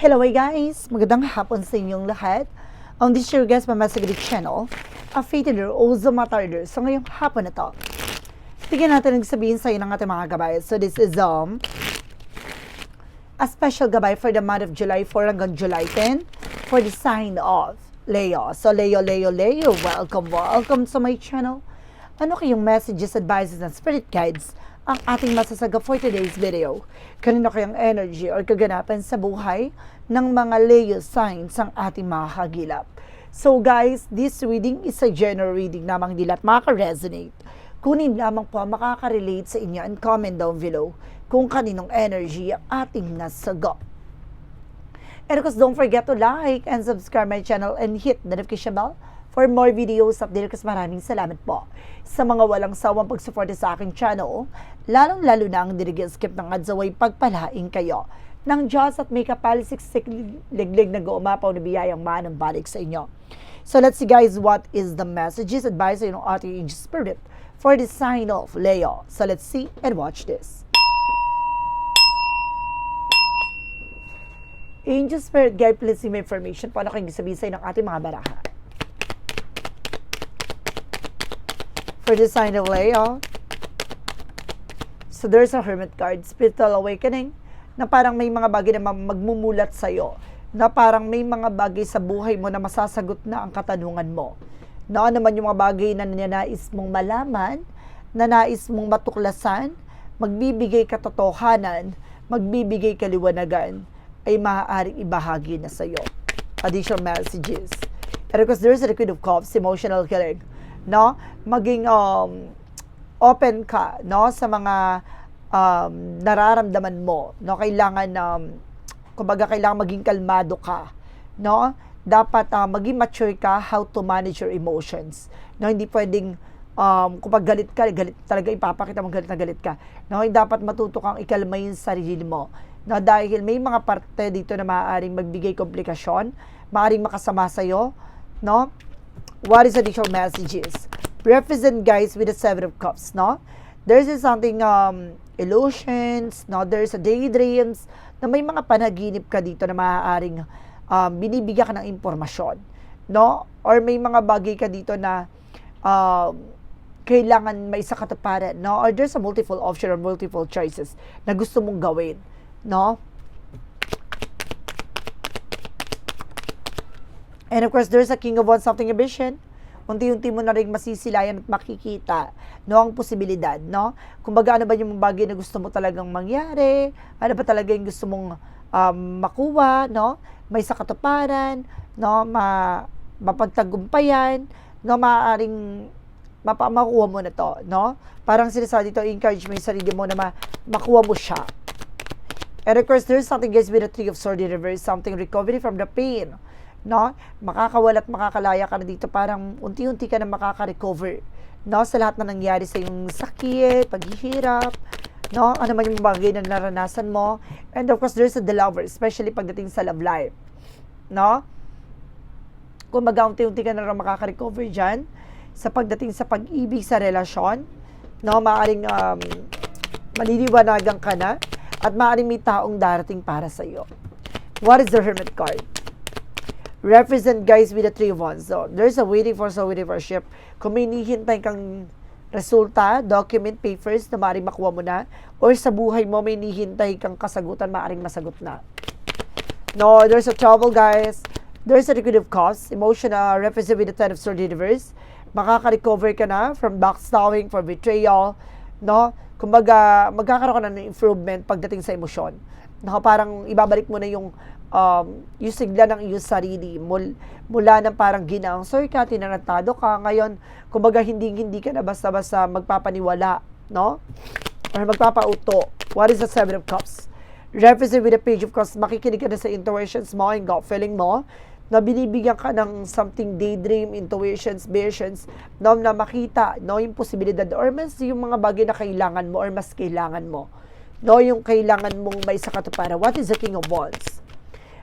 Hello guys! Magandang hapon sa inyong lahat. On this your guest, Mama Sagrid Channel, a fated or also matarder. So ngayong hapon na to, bigyan natin ng sabihin sa ng ating mga gabay. So this is um, a special gabay for the month of July 4 hanggang July 10 for the sign of Leo. So Leo, Leo, Leo, welcome, welcome sa my channel. Ano kayong messages, advices, and spirit guides ang ating masasaga for today's video? Kanino kayang energy or kaganapan sa buhay ng mga Leo signs ang ating mga kagilap? So guys, this reading is a general reading namang hindi lahat makaka-resonate. Kunin lamang po ang makaka-relate sa inyo and comment down below kung kaninong energy ang ating nasagot. And of course, don't forget to like and subscribe my channel and hit the notification bell for more videos update. Kasi maraming salamat po sa mga walang sawang pagsuporta sa aking channel. Lalong-lalo na ang dirigil-skip ng adzaway pagpalaing kayo ng Diyos at may kapalisiksik liglig na guumapaw na biyayang manang balik sa inyo. So let's see guys what is the messages advice ng ating spirit for the sign of Leo. So let's see and watch this. Angel Spirit Guide, please give me information paano kayo sabihin sa ng ating mga baraha. For the sign of Leo, so there's a Hermit card, Spiritual Awakening, na parang may mga bagay na magmumulat sa'yo, na parang may mga bagay sa buhay mo na masasagot na ang katanungan mo. Na ano man yung mga bagay na nanais mong malaman, na nais mong matuklasan, magbibigay katotohanan, magbibigay kaliwanagan, ay maaaring ibahagi na sa iyo. Additional messages. And because there's a Queen of Cups, emotional killing, no? Maging um, open ka, no? Sa mga um, nararamdaman mo, no? Kailangan, um, kumbaga, kailangan maging kalmado ka, no? Dapat uh, maging mature ka how to manage your emotions. No? Hindi pwedeng um, kapag galit ka, galit talaga ipapakita mo galit na galit ka. No, dapat matuto kang ikalma yung sarili mo. No, dahil may mga parte dito na maaaring magbigay komplikasyon, maaaring makasama sa iyo, no? What is additional messages? Represent guys with the seven of cups, no? There's something um illusions, no? There's a daydreams na may mga panaginip ka dito na maaaring um, binibigyan ka ng impormasyon, no? Or may mga bagay ka dito na um, kailangan may isa katuparan, no? Or there's a multiple option or multiple choices na gusto mong gawin, no? And of course, there's a king of one something ambition. Unti-unti mo na rin masisilayan at makikita no ang posibilidad, no? Kumbaga ano ba yung bagay na gusto mo talagang mangyari? Ano ba talaga yung gusto mong um, makuha, no? May sa katuparan, no? Ma mapagtagumpayan, no? Maaaring mapa makuha mo na to, no? Parang sinasabi dito, encourage mo yung sarili mo na ma makuha mo siya. And of course, there's something guys with the Three of Swords in reverse, something recovery from the pain, no? Makakawala at makakalaya ka na dito, parang unti-unti ka na makaka-recover, no? Sa lahat na nangyari sa yung sakit, paghihirap, no? Ano man yung bagay na naranasan mo. And of course, there's the lover, especially pagdating sa love life, no? Kung mag-unti-unti ka na rin makaka-recover dyan, sa pagdating sa pag-ibig sa relasyon, no, maaring um, maliliwanagan ka na at maaring may taong darating para sa iyo. What is the Hermit card? Represent guys with the three of wands. So, there's a waiting for so waiting for ship. Kung may hinihintay kang resulta, document, papers na maaaring makuha mo na, or sa buhay mo may hinihintay kang kasagutan, maaaring masagot na. No, there's a trouble, guys. There's a liquid of cost, emotional, represent with the ten of sword universe. Makaka-recover ka na from backstabbing, from betrayal, no? Kumbaga, magkakaroon ka na ng improvement pagdating sa emosyon. No, parang ibabalik mo na yung um, yung sigla ng iyong sarili mul, mula ng parang ginangsor ka, tinanatado ka, ngayon, kumbaga hindi hindi ka na basta-basta magpapaniwala, no? Or magpapauto. What is the Seven of Cups? Represent with the Page of Cups, makikinig ka na sa intuitions mo, yung gut feeling mo, na binibigyan ka ng something daydream, intuitions, visions, no, na makita, no, yung posibilidad, or mas yung mga bagay na kailangan mo, or mas kailangan mo, no, yung kailangan mong may sa katuparan. What is the King of Wands?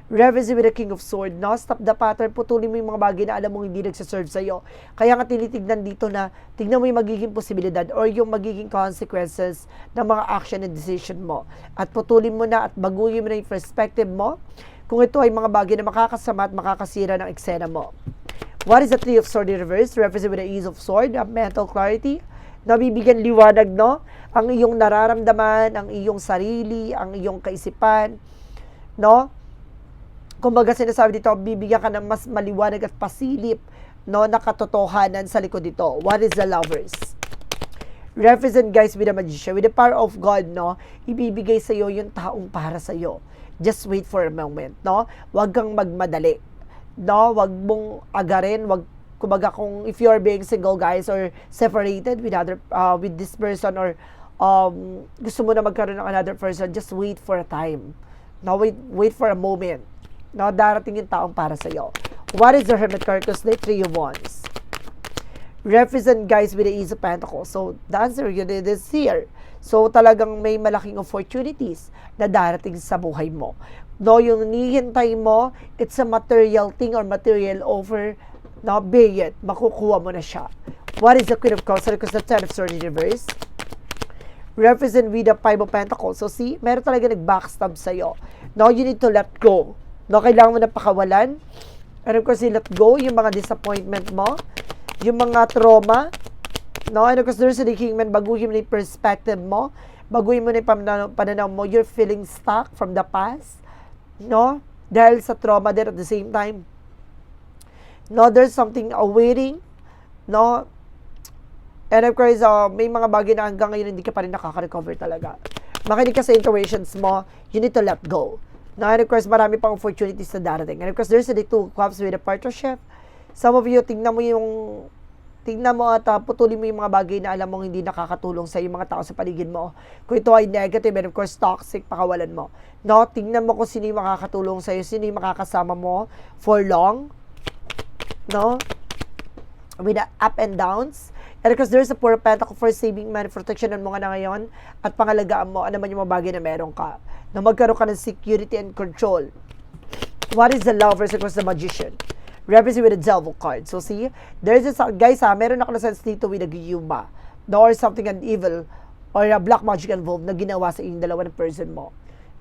Reverse with the King of Sword, no? Stop the pattern, putulin mo yung mga bagay na alam mong hindi nagsaserve sa'yo. Kaya nga tinitignan dito na, tignan mo yung magiging posibilidad or yung magiging consequences ng mga action and decision mo. At putulin mo na at baguhin mo na yung perspective mo kung ito ay mga bagay na makakasama at makakasira ng eksena mo. What is the Three of Swords in reverse? Represent with the Ease of Sword, uh, mental clarity, nabibigyan liwanag, no? Ang iyong nararamdaman, ang iyong sarili, ang iyong kaisipan, no? Kumbaga sinasabi dito, bibigyan ka ng mas maliwanag at pasilip, no, na katotohanan sa likod dito. What is the lovers? Represent guys with the magician, with the power of God, no, ibibigay sa iyo yung taong para sa iyo. Just wait for a moment, no? Huwag kang magmadali. No, wag mong agarin, wag kumbaga kung if you are being single guys or separated with other uh, with this person or um, gusto mo na magkaroon ng another person, just wait for a time. No, wait, wait for a moment. No, darating yung taong para sa iyo. What is the Hermit card? Because they three of wands. Represent guys with the Ace of Pentacles. So, the answer yun is here. So, talagang may malaking opportunities na darating sa buhay mo. No, yung nihintay mo, it's a material thing or material over, no, be it, makukuha mo na siya. What is the Queen of Cups? Because the Ten of Swords in reverse represent with the Five of Pentacles. So, see, meron talaga nag-backstab sa'yo. No, you need to let go. No, kailangan mo na pakawalan. Of course, let go yung mga disappointment mo, yung mga trauma. No, of course, there's a kingman, baguhin mo na yung perspective mo, baguhin mo na yung pananaw, pananaw mo, you're feeling stuck from the past. No, dahil sa trauma din at the same time. No, there's something awaiting. No, And of course, uh, may mga bagay na hanggang ngayon hindi ka pa rin nakaka-recover talaga. Makinig ka sa intuitions mo, you need to let go. Now, and of marami pang opportunities na darating. And of course, there's the two cups with a partnership. Some of you, tingnan mo yung tingnan mo at uh, putulin mo yung mga bagay na alam mong hindi nakakatulong sa yung mga tao sa paligid mo. Kung ito ay negative and of course toxic, pakawalan mo. No, tingnan mo kung sino yung makakatulong sa iyo, sino yung makakasama mo for long. No? With the up and downs. And because there's a poor pentacle for saving money, protectionan mo nga na ngayon, at pangalagaan mo, ano man yung mga bagay na meron ka. Na magkaroon ka ng security and control. What is the lovers equals the magician? Represent with the devil card. So see, there's a, guys ha, meron ako na sense dito with a giyuma. No, or something an evil or a black magic involved na ginawa sa inyong dalawa ng person mo.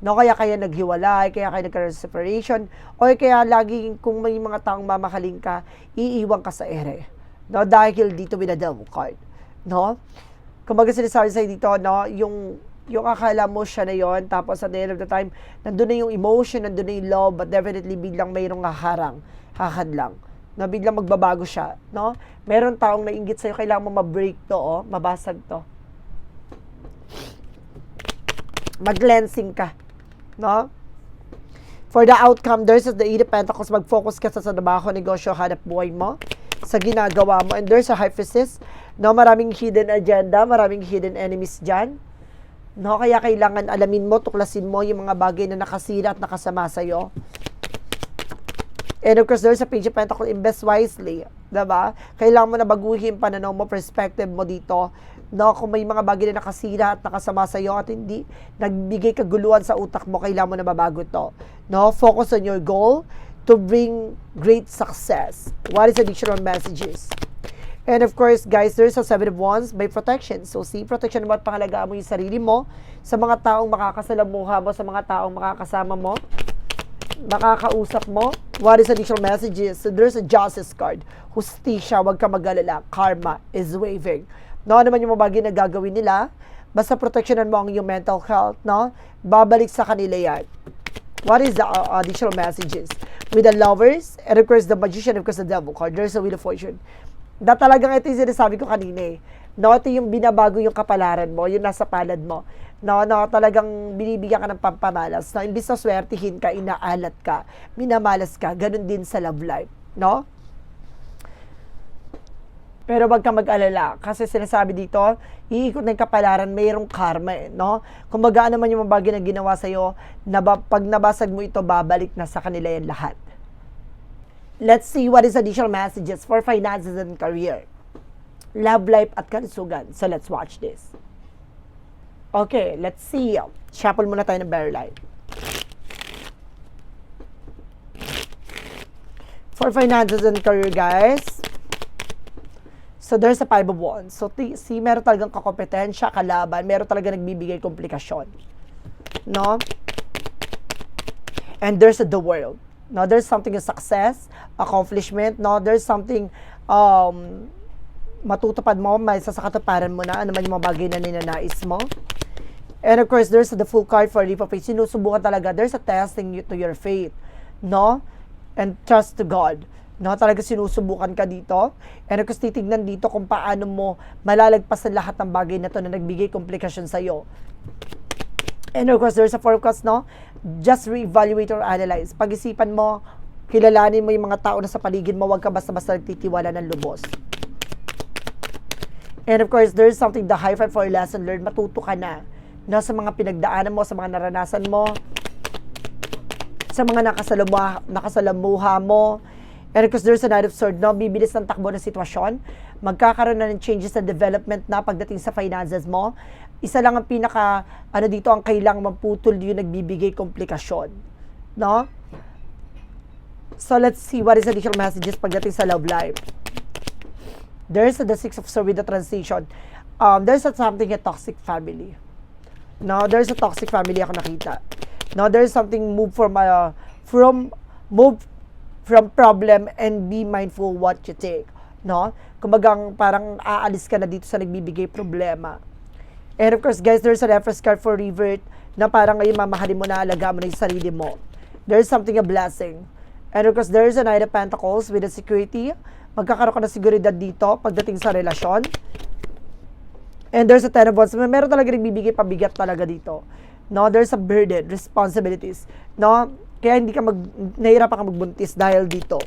No, kaya kaya naghiwalay, kaya kaya nagkaroon separation, or kaya laging kung may mga taong mamahaling ka, iiwan ka sa ere. No, dahil dito the devil card. No? Kumbaga sinasabi sa'yo dito, no, yung yung akala mo siya na yon tapos at the end of the time, nandun na yung emotion, nandun na yung love, but definitely biglang mayroong haharang, hahadlang, na biglang magbabago siya, no? Meron taong nainggit sa'yo, kailangan mo ma-break to, oh, mabasag to. Mag-cleansing ka, no? For the outcome, there's the Eight of Pentacles, mag-focus ka sa trabaho, negosyo, hanap buhay mo, sa ginagawa mo. And there's a hyphesis, no? Maraming hidden agenda, maraming hidden enemies dyan. No, kaya kailangan alamin mo, tuklasin mo yung mga bagay na nakasira at nakasama sa'yo. And of course, there's a page of Pentacle, invest wisely. Diba? Kailangan mo na baguhin pananaw mo, perspective mo dito. No, kung may mga bagay na nakasira at nakasama sa iyo at hindi nagbigay kaguluhan sa utak mo, kailangan mo na mabago to. No, focus on your goal to bring great success. What is additional messages? And of course, guys, there's a seven of wands by protection. So, see, protection mo at pangalagaan mo yung sarili mo sa mga taong makakasalamuha mo, sa mga taong makakasama mo, makakausap mo. What is additional messages? So, there's a justice card. Hustisya, huwag ka mag-alala. Karma is waving. No, ano man yung mga bagay na gagawin nila, basta protectionan mo ang iyong mental health, no? Babalik sa kanila yan. What is the uh, additional messages? With the lovers, and of course, the magician, of course, the devil card. There's a wheel of fortune na talagang ito yung sinasabi ko kanina eh. No, ito yung binabago yung kapalaran mo, yung nasa palad mo. No, no, talagang binibigyan ka ng pampamalas. No, imbis na swertihin ka, inaalat ka, minamalas ka, ganun din sa love life. No? Pero wag ka mag-alala kasi sinasabi dito, iikot na yung kapalaran, mayroong karma eh, no? Kung baga naman yung mga bagay na ginawa sa'yo, naba, pag nabasag mo ito, babalik na sa kanila yan lahat. Let's see what is additional messages for finances and career. Love life at kalusugan. So let's watch this. Okay, let's see. Shuffle muna tayo ng bear life. For finances and career, guys. So there's a five of wands. So see, meron talagang kakompetensya, kalaban, meron talaga nagbibigay komplikasyon. No? And there's the world. No, there's something of success, accomplishment, no, there's something um, matutupad mo, may sasakatuparan mo na, ano man yung mga bagay na ninanais mo. And of course, there's the full card for leap of faith. Sinusubukan talaga. There's a testing you to your faith. No? And trust to God. No? Talaga sinusubukan ka dito. And of course, titignan dito kung paano mo malalagpasan lahat ng bagay na to na nagbigay komplikasyon sa'yo. And of course, there's a forecast, no? Just re-evaluate or analyze. Pag-isipan mo, kilalanin mo yung mga tao na sa paligid mo, huwag ka basta-basta nagtitiwala ng lubos. And of course, there's something the high five for lesson learned. Matuto ka na. No, sa mga pinagdaanan mo, sa mga naranasan mo, sa mga nakasalamuha, nakasalamuha mo. And of course, there's a Knight of Sword, no? Bibilis ng takbo ng sitwasyon. Magkakaroon na ng changes sa development na pagdating sa finances mo. Isa lang ang pinaka, ano dito, ang kailangang maputol yung nagbibigay komplikasyon. No? So, let's see what is additional messages pagdating sa love life. There's the Six of Swords with the transition. Um, there's a something a toxic family. No, there's a toxic family ako nakita. No, there's something move from uh, from move from problem and be mindful what you take. No? Kumbagang parang aalis ka na dito sa nagbibigay problema. And of course, guys, there's a reference card for revert na parang ngayon mamahalin mo na alaga mo na yung sarili mo. There's something a blessing. And of course, there's a Knight of Pentacles with a security. Magkakaroon ka ng seguridad dito pagdating sa relasyon. And there's a ten of wands. Meron talaga rin bibigay pabigat talaga dito. No, there's a burden, responsibilities. No, kaya hindi ka mag, nahirapan ka magbuntis dahil dito.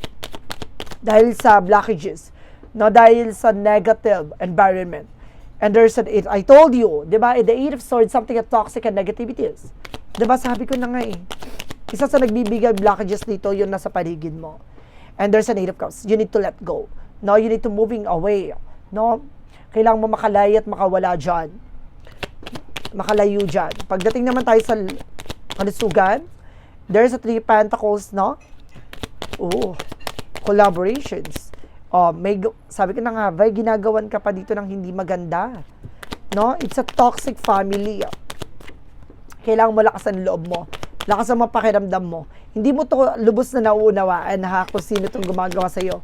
Dahil sa blockages. No, dahil sa negative environment. And there's an eight. I told you, di ba? The eight of swords, something of toxic and negativities. Di ba? Sabi ko na nga eh. Isa sa nagbibigay blockages dito, yun nasa paligid mo. And there's an eight of cups. You need to let go. No, you need to moving away. No, kailangan mo makalaya at makawala dyan. Makalayo dyan. Pagdating naman tayo sa kalusugan, there's a three pentacles, no? Oo. Collaborations. Oh, may, sabi ko na nga, may ginagawan ka pa dito ng hindi maganda. No? It's a toxic family. Kailangan mo lakasan loob mo. Lakasan mo pakiramdam mo. Hindi mo to lubos na nauunawaan ha kung sino itong gumagawa sa'yo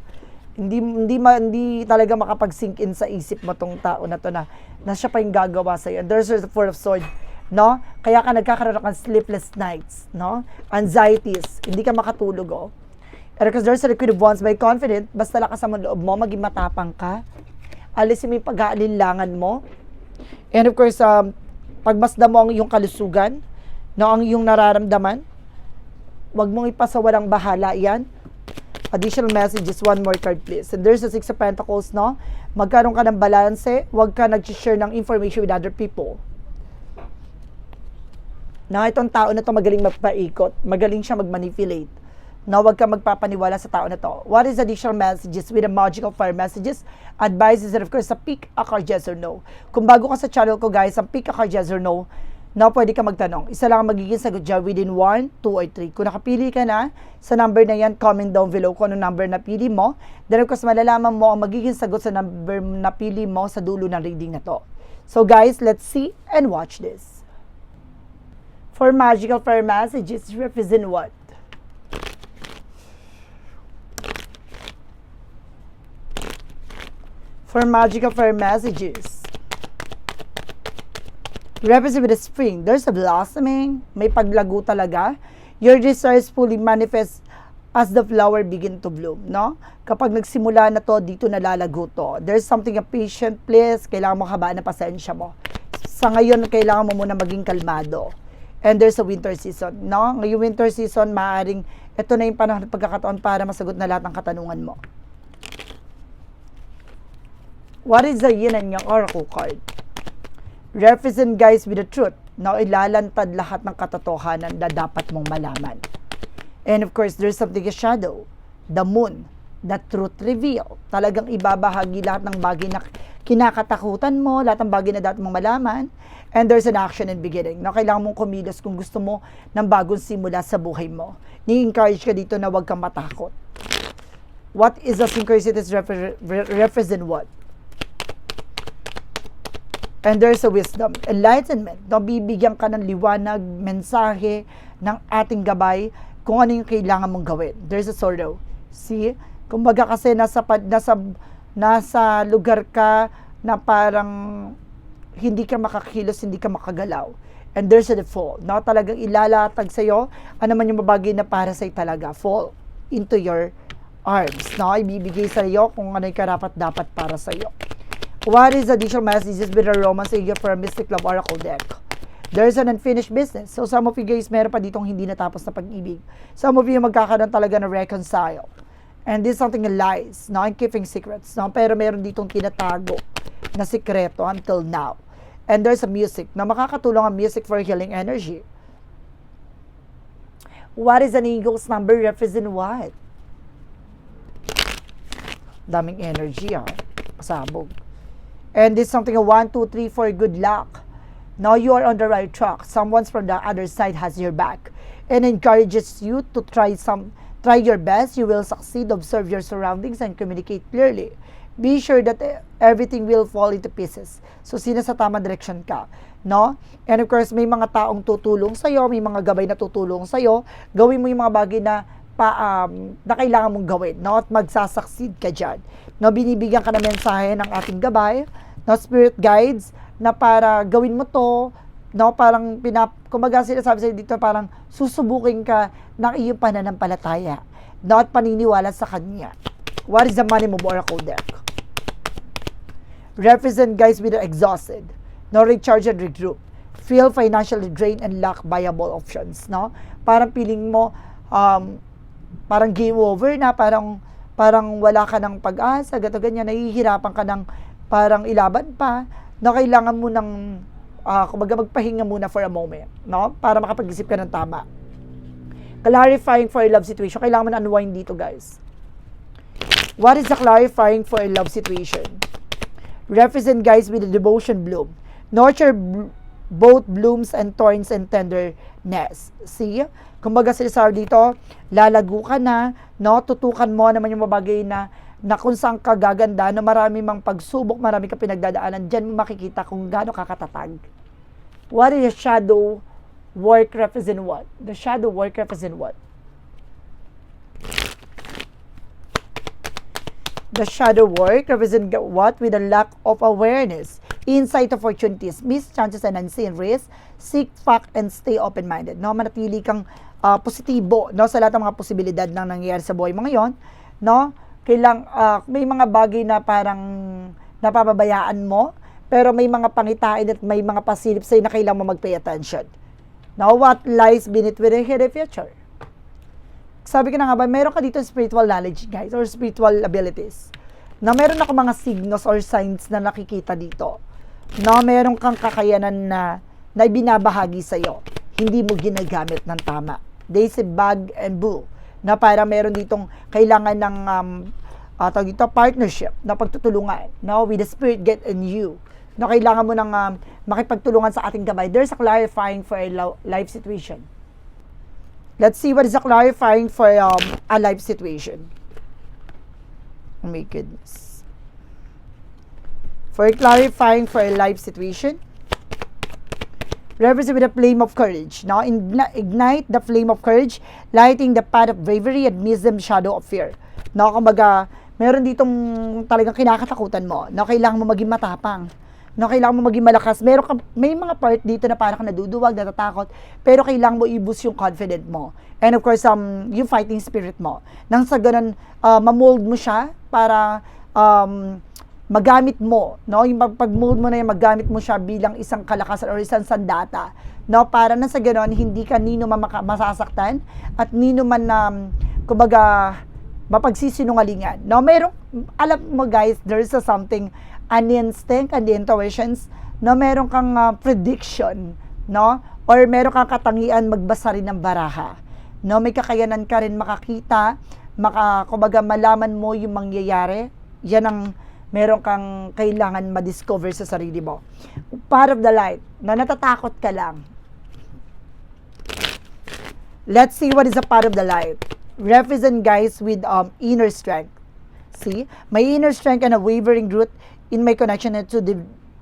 hindi hindi ma, hindi talaga makapag-sink in sa isip mo tong tao na to na, na siya pa yung gagawa sa iyo. And there's the four of sword, no? Kaya ka nagkakaroon ng sleepless nights, no? Anxieties, hindi ka makatulog, oh. And because there's a liquid of wands, may confident, basta lakas ang loob mo, maging matapang ka. Alisin mo yung pag-aalinlangan mo. And of course, um, pagmasda mo ang iyong kalusugan, no, ang iyong nararamdaman, wag mong ipasawalang bahala yan additional messages, one more card please. And there's a Six of Pentacles, no? Magkaroon ka ng balanse, huwag ka nag-share ng information with other people. Na itong tao na to magaling magpaikot, magaling siya mag-manipulate. Na huwag ka magpapaniwala sa tao na to. What is additional messages with the magical fire messages? Advices and of course, sa pick a card yes or no. Kung bago ka sa channel ko guys, ang pick a card yes or no, na pwede ka magtanong. Isa lang ang magiging sagot dyan within 1, 2, or 3. Kung nakapili ka na sa number na yan, comment down below kung ano number na pili mo. Then of course, malalaman mo ang magiging sagot sa number na pili mo sa dulo ng reading na to. So guys, let's see and watch this. For magical fire messages, represent what? For magical fire messages, represent with the spring. There's a blossoming. May paglago talaga. Your desires fully manifest as the flower begin to bloom, no? Kapag nagsimula na to, dito nalalago to. There's something a patient, please. Kailangan mo habaan na pasensya mo. Sa ngayon, kailangan mo muna maging kalmado. And there's a winter season, no? Ngayong winter season, maaaring ito na yung panahon at pagkakataon para masagot na lahat ng katanungan mo. What is the yin and yang oracle card? represent guys with the truth na ilalantad lahat ng katotohanan na dapat mong malaman. And of course, there's something a shadow, the moon, the truth reveal. Talagang ibabahagi lahat ng bagay na kinakatakutan mo, lahat ng bagay na dapat mong malaman. And there's an action and beginning na kailangan mong kumilos kung gusto mo ng bagong simula sa buhay mo. Ni-encourage ka dito na huwag kang matakot. What is the synchronicities repre- re- represent what? And there's a wisdom, enlightenment. No, bibigyan ka ng liwanag, mensahe ng ating gabay. kung ano yung kailangan mong gawin. There's a sorrow. See? Kumbaga kasi nasa, nasa, nasa lugar ka na parang hindi ka makakilos, hindi ka makagalaw. And there's a default. No? Talagang ilalatag sa'yo, ano man yung babagay na para sa'yo talaga. Fall into your arms. No? Ibibigay sa'yo kung ano yung karapat dapat para sa'yo. What is additional messages with a romance angel for a mystic love oracle deck? There's an unfinished business. So some of you guys, meron pa ditong hindi natapos na pag-ibig. Some of you magkakaroon talaga na reconcile. And this is something lies, no? And keeping secrets, no? Pero meron ditong tinatago na sikreto until now. And there's a music na makakatulong ang music for healing energy. What is an eagle's number represent what? Daming energy, ah. Pasabog. And this is something a 1, 2, 3, 4, good luck. Now you are on the right track. Someone from the other side has your back and encourages you to try some try your best. You will succeed. Observe your surroundings and communicate clearly. Be sure that eh, everything will fall into pieces. So sino sa tamang direction ka, no? And of course, may mga taong tutulong sa may mga gabay na tutulong sa Gawin mo yung mga bagay na pa, um, na kailangan mong gawin, no? At magsasucceed ka dyan. No, binibigyan ka ng mensahe ng ating gabay, no, spirit guides, na para gawin mo to, no, parang pinap, kumaga sinasabi sa'yo dito, parang susubukin ka ng iyong pananampalataya, no, at paniniwala sa Kanya. What is the money move oracle deck? Represent guys with exhausted, no, recharge and regroup, feel financially drained and lack viable options, no? Parang feeling mo, um, parang game over na, parang, parang wala ka ng pag-asa, gato ganyan, nahihirapan ka ng parang ilaban pa, na kailangan mo ng, uh, kumbaga magpahinga muna for a moment, no? Para makapag-isip ka ng tama. Clarifying for a love situation. Kailangan mo na unwind dito, guys. What is the clarifying for a love situation? Represent, guys, with a devotion bloom. Nurture both blooms and thorns and tenderness. See? Kumbaga sinasabi dito, lalago ka na, no? Tutukan mo naman yung mabagay na na kung saan ka gaganda, na marami mang pagsubok, marami ka pinagdadaanan, dyan makikita kung gaano ka katatag. What is shadow work represent what? The shadow work represent what? The shadow work represent what? With a lack of awareness, insight opportunities, missed chances and unseen risks, seek fact and stay open-minded. No, manatili kang uh, positibo no sa lahat ng mga posibilidad na nangyayari sa buhay mo ngayon, no? Kailang uh, may mga bagay na parang napapabayaan mo, pero may mga pangitain at may mga pasilip sa'yo na kailangan mo mag-pay attention. Now, what lies beneath within the future? sabi ko na nga ba, meron ka dito spiritual knowledge, guys, or spiritual abilities. Na meron ako mga signals or signs na nakikita dito. Na meron kang kakayanan na, na ibinabahagi sa'yo. Hindi mo ginagamit ng tama. Say bag and bull. Na para meron ditong kailangan ng um, uh, tawag ito, partnership na pagtutulungan. No? With the spirit get in you. Na kailangan mo ng um, makipagtulungan sa ating gabay. There's a clarifying for a life situation Let's see what is the clarifying for um, a life situation. Oh my goodness. For clarifying for a life situation, represent with a flame of courage. Now, ignite the flame of courage, lighting the path of bravery and wisdom shadow of fear. Now, kumbaga, meron ditong talagang kinakatakutan mo na kailangan mo maging matapang no, kailangan mo maging malakas. Meron ka, may mga part dito na parang naduduwag, natatakot, pero kailangan mo i-boost yung confident mo. And of course, um, yung fighting spirit mo. Nang sa ganun, uh, mamold mo siya para um, magamit mo, no? Yung pag-mold mo na yung magamit mo siya bilang isang kalakasan or isang sandata, no? Para nang sa ganun, hindi ka nino man masasaktan at nino man um, kumbaga mapagsisinungalingan. No, meron alam mo guys, there is a something an instinct and the intuitions no meron kang uh, prediction no or meron kang katangian magbasa rin ng baraha no may kakayanan ka rin makakita maka kumbaga malaman mo yung mangyayari yan ang meron kang kailangan ma-discover sa sarili mo part of the light na natatakot ka lang let's see what is a part of the light represent guys with um, inner strength see my inner strength and a wavering root in my connection to the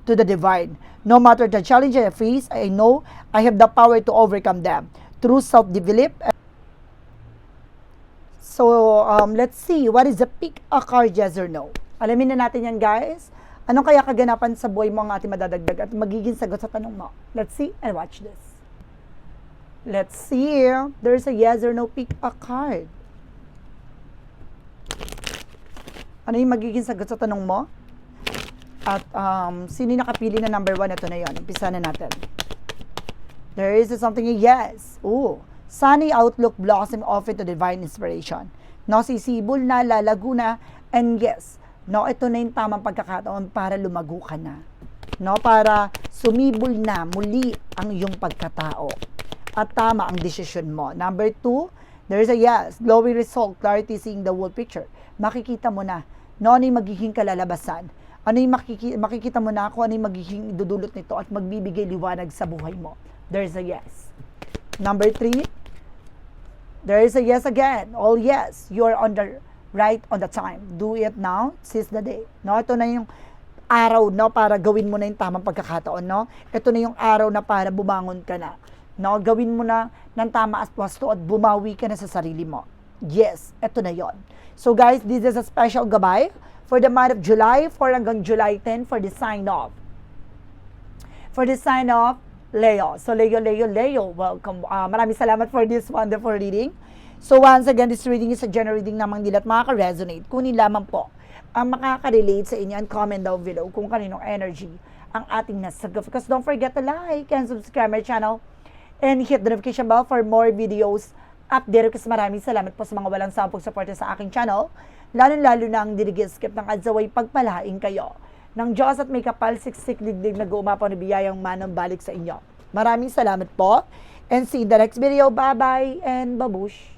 to the divine. No matter the challenge I face, I know I have the power to overcome them through self-develop So, um, let's see. What is the pick a card, yes or no? Alamin na natin yan, guys. Anong kaya kaganapan sa buhay mo ang ating madadagdag at magiging sagot sa tanong mo? Let's see and watch this. Let's see. There's a yes or no pick a card. Ano yung magiging sagot sa tanong mo? At um, sino yung nakapili na number one? Ito na yon. Umpisa na natin. There is something yes. Ooh. Sunny outlook blossom off into divine inspiration. No, sisibol na, lalago na, and yes, no, ito na yung tamang pagkakataon para lumago ka na. No, para sumibol na muli ang iyong pagkatao. At tama ang desisyon mo. Number two, there's a yes, glowing result, clarity seeing the whole picture. Makikita mo na, no, ano yung magiging kalalabasan. Ano yung makiki- makikita mo na kung ano yung magiging dudulot nito at magbibigay liwanag sa buhay mo. There's a yes. Number three, there is a yes again. All yes. You are on the right on the time. Do it now. Seize the day. No, ito na yung araw no para gawin mo na yung tamang pagkakataon no. Ito na yung araw na para bumangon ka na. No, gawin mo na ng tama at wasto at bumawi ka na sa sarili mo. Yes, ito na yon. So guys, this is a special gabay for the month of July 4 hanggang July 10 for the sign off for the sign off, Leo. So, Leo, Leo, Leo, welcome. Uh, maraming salamat for this wonderful reading. So, once again, this reading is a general reading namang nila at makaka-resonate. Kunin lamang po ang makaka-relate sa inyo and comment down below kung kaninong energy ang ating nasagot. Because don't forget to like and subscribe my channel and hit the notification bell for more videos update. Kasi maraming salamat po sa mga walang sampung support sa aking channel. Lalo-lalo na ang dirigeskip ng Adzaway pagpalaing kayo ng Diyos at may kapal siksik digdig na gumapaw na biyayang manang balik sa inyo. Maraming salamat po. And see you in the next video. Bye-bye and babush.